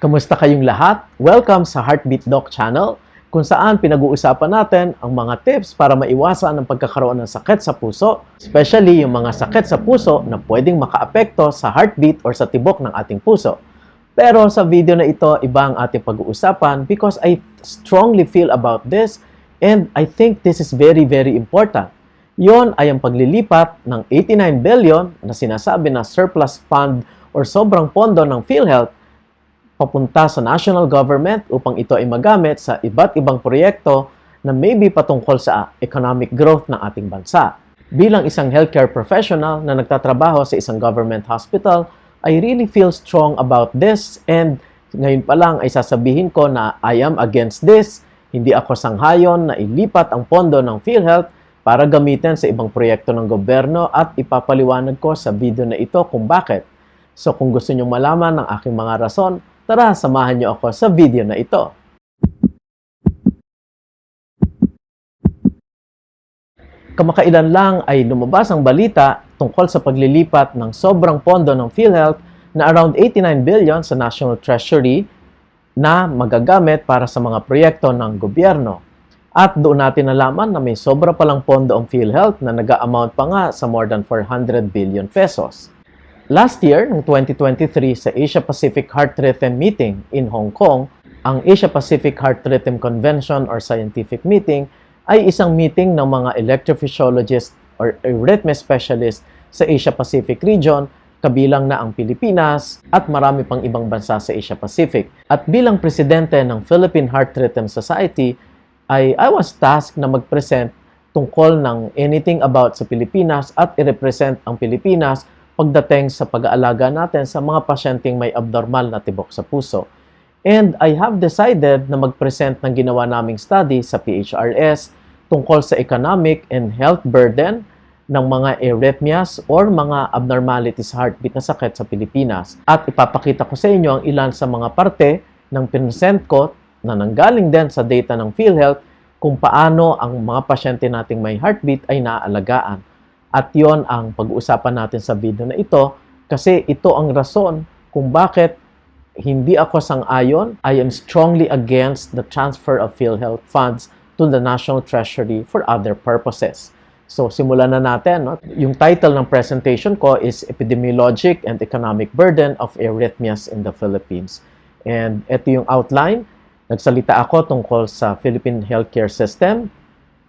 Kamusta kayong lahat? Welcome sa Heartbeat Doc channel kung saan pinag-uusapan natin ang mga tips para maiwasan ang pagkakaroon ng sakit sa puso, especially yung mga sakit sa puso na pwedeng makaapekto sa heartbeat or sa tibok ng ating puso. Pero sa video na ito, iba ang ating pag-uusapan because I strongly feel about this and I think this is very, very important. Yon ay ang paglilipat ng 89 billion na sinasabi na surplus fund or sobrang pondo ng PhilHealth papunta sa national government upang ito ay magamit sa iba't ibang proyekto na maybe patungkol sa economic growth ng ating bansa. Bilang isang healthcare professional na nagtatrabaho sa isang government hospital, I really feel strong about this and ngayon pa lang ay sasabihin ko na I am against this. Hindi ako sanghayon na ilipat ang pondo ng PhilHealth para gamitin sa ibang proyekto ng gobyerno at ipapaliwanag ko sa video na ito kung bakit. So kung gusto nyo malaman ng aking mga rason, tara samahan nyo ako sa video na ito. Kamakailan lang ay lumabas ang balita tungkol sa paglilipat ng sobrang pondo ng PhilHealth na around 89 billion sa National Treasury na magagamit para sa mga proyekto ng gobyerno. At doon natin nalaman na may sobra palang pondo ang PhilHealth na nag-amount pa nga sa more than 400 billion pesos. Last year, noong 2023, sa Asia Pacific Heart Rhythm Meeting in Hong Kong, ang Asia Pacific Heart Rhythm Convention or Scientific Meeting ay isang meeting ng mga electrophysiologists or arrhythmia specialists sa Asia Pacific region, kabilang na ang Pilipinas at marami pang ibang bansa sa Asia Pacific. At bilang presidente ng Philippine Heart Rhythm Society, ay I was tasked na mag-present tungkol ng anything about sa Pilipinas at i-represent ang Pilipinas pagdating sa pag-aalaga natin sa mga pasyenteng may abnormal na tibok sa puso. And I have decided na mag-present ng ginawa naming study sa PHRS tungkol sa economic and health burden ng mga arrhythmias or mga abnormalities heartbeat na sakit sa Pilipinas. At ipapakita ko sa inyo ang ilan sa mga parte ng present ko na nanggaling din sa data ng PhilHealth kung paano ang mga pasyente nating may heartbeat ay naaalagaan. At yon ang pag-uusapan natin sa video na ito kasi ito ang rason kung bakit hindi ako sang-ayon. I am strongly against the transfer of PhilHealth funds to the National Treasury for other purposes. So, simulan na natin. No? Yung title ng presentation ko is Epidemiologic and Economic Burden of Arrhythmias in the Philippines. And ito yung outline. Nagsalita ako tungkol sa Philippine healthcare system.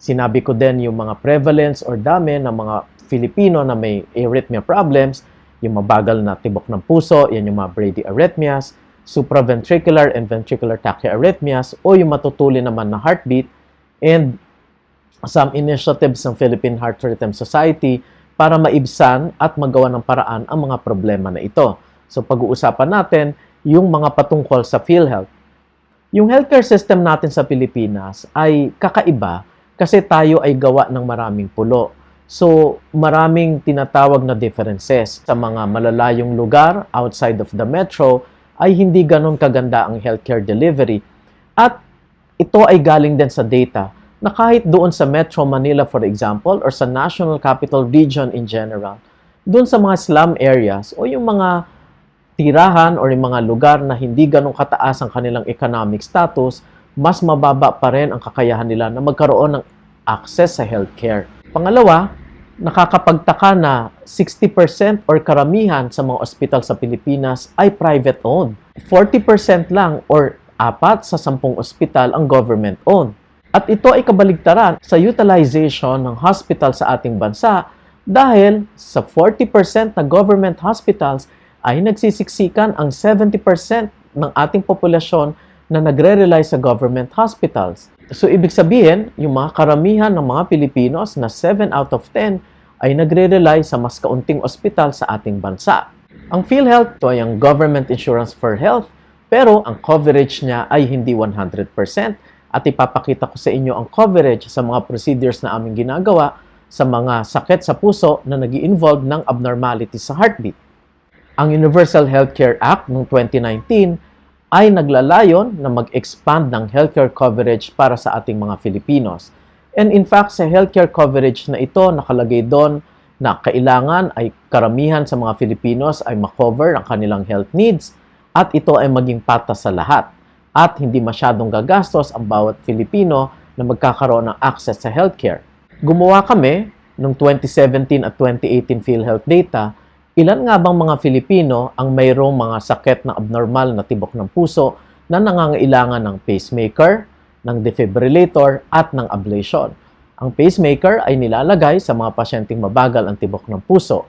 Sinabi ko din yung mga prevalence or dami ng mga Filipino na may arrhythmia problems, yung mabagal na tibok ng puso, yan yung mga bradyarrhythmias, supraventricular and ventricular tachyarrhythmias, o yung matutuli naman na heartbeat, and some initiatives ng Philippine Heart Rhythm Society para maibsan at magawa ng paraan ang mga problema na ito. So pag-uusapan natin yung mga patungkol sa PhilHealth. Yung healthcare system natin sa Pilipinas ay kakaiba kasi tayo ay gawa ng maraming pulo. So, maraming tinatawag na differences. Sa mga malalayong lugar outside of the metro, ay hindi ganun kaganda ang healthcare delivery. At ito ay galing din sa data na kahit doon sa Metro Manila, for example, or sa National Capital Region in general, doon sa mga slum areas o yung mga tirahan or yung mga lugar na hindi ganun kataas ang kanilang economic status, mas mababa pa rin ang kakayahan nila na magkaroon ng access sa healthcare. Pangalawa, nakakapagtaka na 60% or karamihan sa mga ospital sa Pilipinas ay private owned. 40% lang or apat sa sampung ospital ang government owned. At ito ay kabaligtaran sa utilization ng hospital sa ating bansa dahil sa 40% na government hospitals ay nagsisiksikan ang 70% ng ating populasyon na nagre-rely sa government hospitals. So, ibig sabihin, yung mga karamihan ng mga Pilipinos na 7 out of 10 ay nagre-rely sa mas kaunting ospital sa ating bansa. Ang PhilHealth, ito ay ang Government Insurance for Health, pero ang coverage niya ay hindi 100% at ipapakita ko sa inyo ang coverage sa mga procedures na aming ginagawa sa mga sakit sa puso na nag involve ng abnormality sa heartbeat. Ang Universal Healthcare Act noong 2019 ay naglalayon na mag-expand ng healthcare coverage para sa ating mga Filipinos. And in fact, sa healthcare coverage na ito, nakalagay doon na kailangan ay karamihan sa mga Filipinos ay makover ang kanilang health needs at ito ay maging patas sa lahat at hindi masyadong gagastos ang bawat Filipino na magkakaroon ng access sa healthcare. Gumawa kami noong 2017 at 2018 PhilHealth data, ilan nga bang mga Filipino ang mayroong mga sakit na abnormal na tibok ng puso na nangangailangan ng pacemaker, ng defibrillator at ng ablation. Ang pacemaker ay nilalagay sa mga pasyenteng mabagal ang tibok ng puso.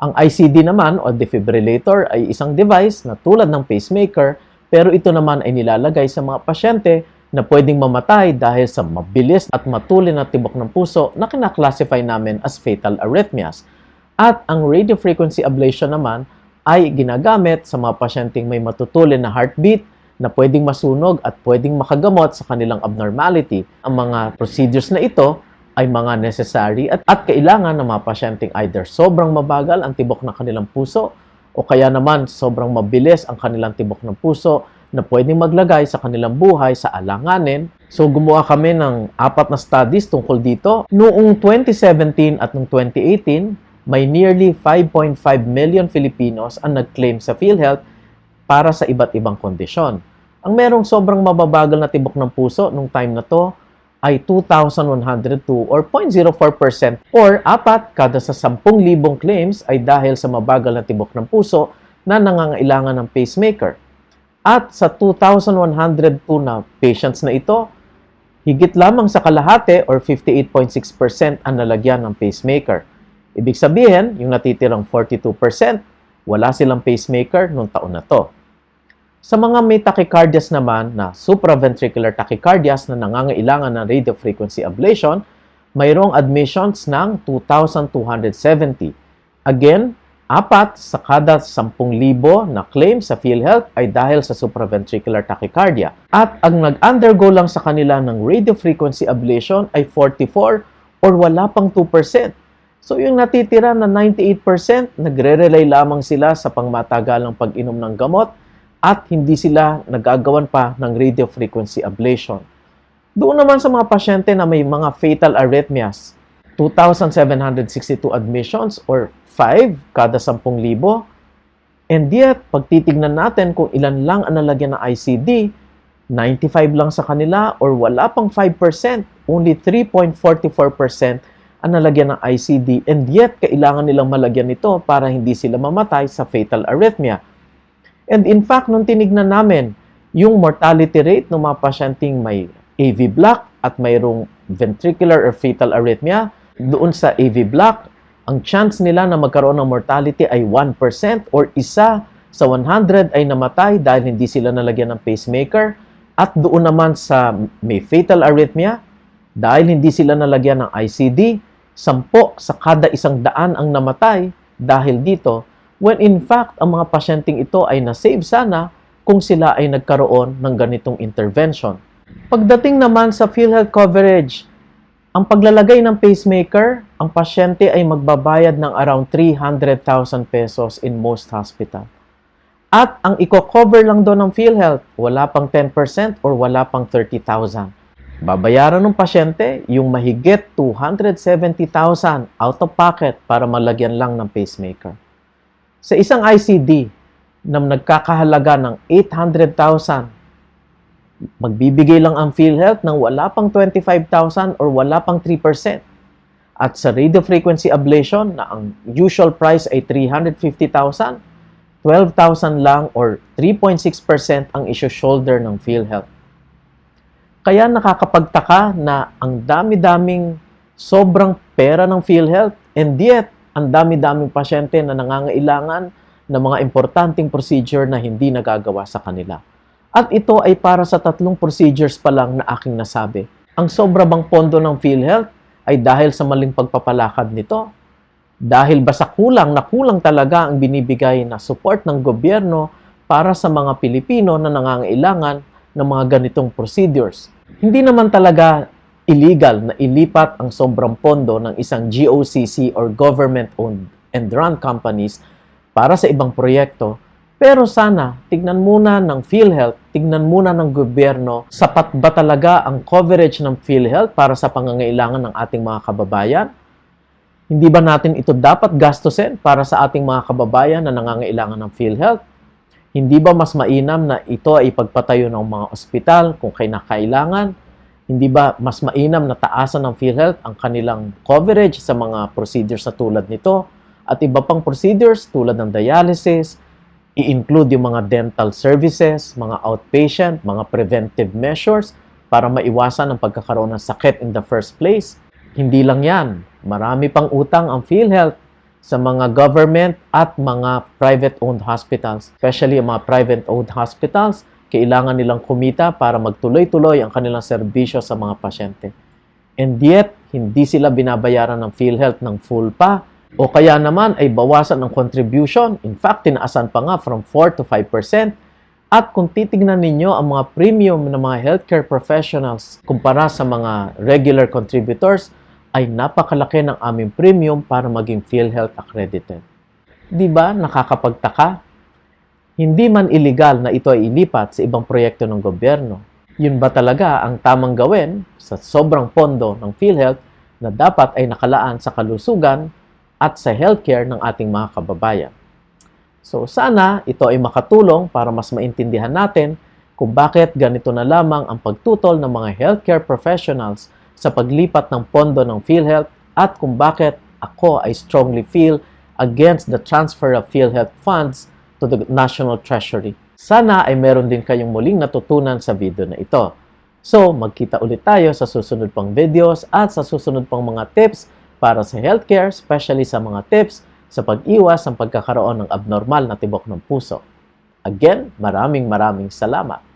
Ang ICD naman o defibrillator ay isang device na tulad ng pacemaker pero ito naman ay nilalagay sa mga pasyente na pwedeng mamatay dahil sa mabilis at matulin na tibok ng puso na kinaklasify namin as fatal arrhythmias. At ang radiofrequency ablation naman ay ginagamit sa mga pasyenteng may matutulin na heartbeat na pwedeng masunog at pwedeng makagamot sa kanilang abnormality. Ang mga procedures na ito ay mga necessary at, at kailangan ng mga pasyenteng either sobrang mabagal ang tibok ng kanilang puso o kaya naman sobrang mabilis ang kanilang tibok ng puso na pwedeng maglagay sa kanilang buhay sa alanganin. So gumawa kami ng apat na studies tungkol dito. Noong 2017 at noong 2018, may nearly 5.5 million Filipinos ang nag-claim sa PhilHealth para sa iba't ibang kondisyon. Ang merong sobrang mababagal na tibok ng puso nung time na to ay 2,102 or 0.04% or apat kada sa 10,000 claims ay dahil sa mabagal na tibok ng puso na nangangailangan ng pacemaker. At sa 2,102 na patients na ito, higit lamang sa kalahati or 58.6% ang nalagyan ng pacemaker. Ibig sabihin, yung natitirang 42%, wala silang pacemaker nung taon na to. Sa mga may tachycardias naman na supraventricular tachycardias na nangangailangan ng radiofrequency ablation, mayroong admissions ng 2,270. Again, apat sa kada 10,000 na claim sa PhilHealth ay dahil sa supraventricular tachycardia. At ang nag-undergo lang sa kanila ng radiofrequency ablation ay 44 or wala pang 2%. So yung natitira na 98%, nagre-rely lamang sila sa pangmatagalang pag-inom ng gamot at hindi sila nagagawan pa ng radiofrequency ablation. Doon naman sa mga pasyente na may mga fatal arrhythmias, 2,762 admissions or 5 kada 10,000. And yet, pag titignan natin kung ilan lang ang nalagyan ng ICD, 95 lang sa kanila or wala pang 5%, only 3.44% ang nalagyan ng ICD and yet kailangan nilang malagyan ito para hindi sila mamatay sa fatal arrhythmia. And in fact, nung tinignan namin yung mortality rate ng mga pasyenteng may AV block at mayroong ventricular or fetal arrhythmia, doon sa AV block, ang chance nila na magkaroon ng mortality ay 1% or isa sa 100 ay namatay dahil hindi sila nalagyan ng pacemaker. At doon naman sa may fatal arrhythmia, dahil hindi sila nalagyan ng ICD, 10 sa kada isang daan ang namatay dahil dito when in fact ang mga pasyenteng ito ay na-save sana kung sila ay nagkaroon ng ganitong intervention. Pagdating naman sa PhilHealth coverage, ang paglalagay ng pacemaker, ang pasyente ay magbabayad ng around 300,000 pesos in most hospital. At ang i-cover lang doon ng PhilHealth, wala pang 10% or wala pang 30,000. Babayaran ng pasyente yung mahigit 270,000 out of pocket para malagyan lang ng pacemaker. Sa isang ICD na nagkakahalaga ng 800,000, magbibigay lang ang PhilHealth ng wala pang 25,000 or wala pang 3%. At sa radiofrequency ablation na ang usual price ay 350,000, 12,000 lang or 3.6% ang issue shoulder ng PhilHealth. Kaya nakakapagtaka na ang dami-daming sobrang pera ng PhilHealth and yet ang dami-daming pasyente na nangangailangan ng mga importanteng procedure na hindi nagagawa sa kanila. At ito ay para sa tatlong procedures pa lang na aking nasabi. Ang sobra bang pondo ng PhilHealth ay dahil sa maling pagpapalakad nito. Dahil ba sa kulang na kulang talaga ang binibigay na support ng gobyerno para sa mga Pilipino na nangangailangan ng mga ganitong procedures. Hindi naman talaga illegal na ilipat ang sobrang pondo ng isang GOCC or government-owned and run companies para sa ibang proyekto. Pero sana, tignan muna ng PhilHealth, tignan muna ng gobyerno, sapat ba talaga ang coverage ng PhilHealth para sa pangangailangan ng ating mga kababayan? Hindi ba natin ito dapat gastusin para sa ating mga kababayan na nangangailangan ng PhilHealth? Hindi ba mas mainam na ito ay ipagpatayo ng mga ospital kung kinakailangan? Hindi ba mas mainam na taasan ng PhilHealth ang kanilang coverage sa mga procedures na tulad nito at iba pang procedures tulad ng dialysis, i-include yung mga dental services, mga outpatient, mga preventive measures para maiwasan ang pagkakaroon ng sakit in the first place. Hindi lang yan, marami pang utang ang PhilHealth sa mga government at mga private-owned hospitals. Especially ang mga private-owned hospitals, kailangan nilang kumita para magtuloy-tuloy ang kanilang serbisyo sa mga pasyente. And yet, hindi sila binabayaran ng PhilHealth ng full pa o kaya naman ay bawasan ng contribution. In fact, tinaasan pa nga from 4 to 5%. At kung titignan ninyo ang mga premium ng mga healthcare professionals kumpara sa mga regular contributors, ay napakalaki ng aming premium para maging PhilHealth accredited. Di ba nakakapagtaka? Hindi man illegal na ito ay ilipat sa ibang proyekto ng gobyerno. Yun ba talaga ang tamang gawin sa sobrang pondo ng PhilHealth na dapat ay nakalaan sa kalusugan at sa healthcare ng ating mga kababayan? So sana ito ay makatulong para mas maintindihan natin kung bakit ganito na lamang ang pagtutol ng mga healthcare professionals sa paglipat ng pondo ng PhilHealth at kung bakit ako ay strongly feel against the transfer of PhilHealth funds to the National Treasury. Sana ay meron din kayong muling natutunan sa video na ito. So, magkita ulit tayo sa susunod pang videos at sa susunod pang mga tips para sa healthcare, especially sa mga tips sa pag-iwas ng pagkakaroon ng abnormal na tibok ng puso. Again, maraming maraming salamat.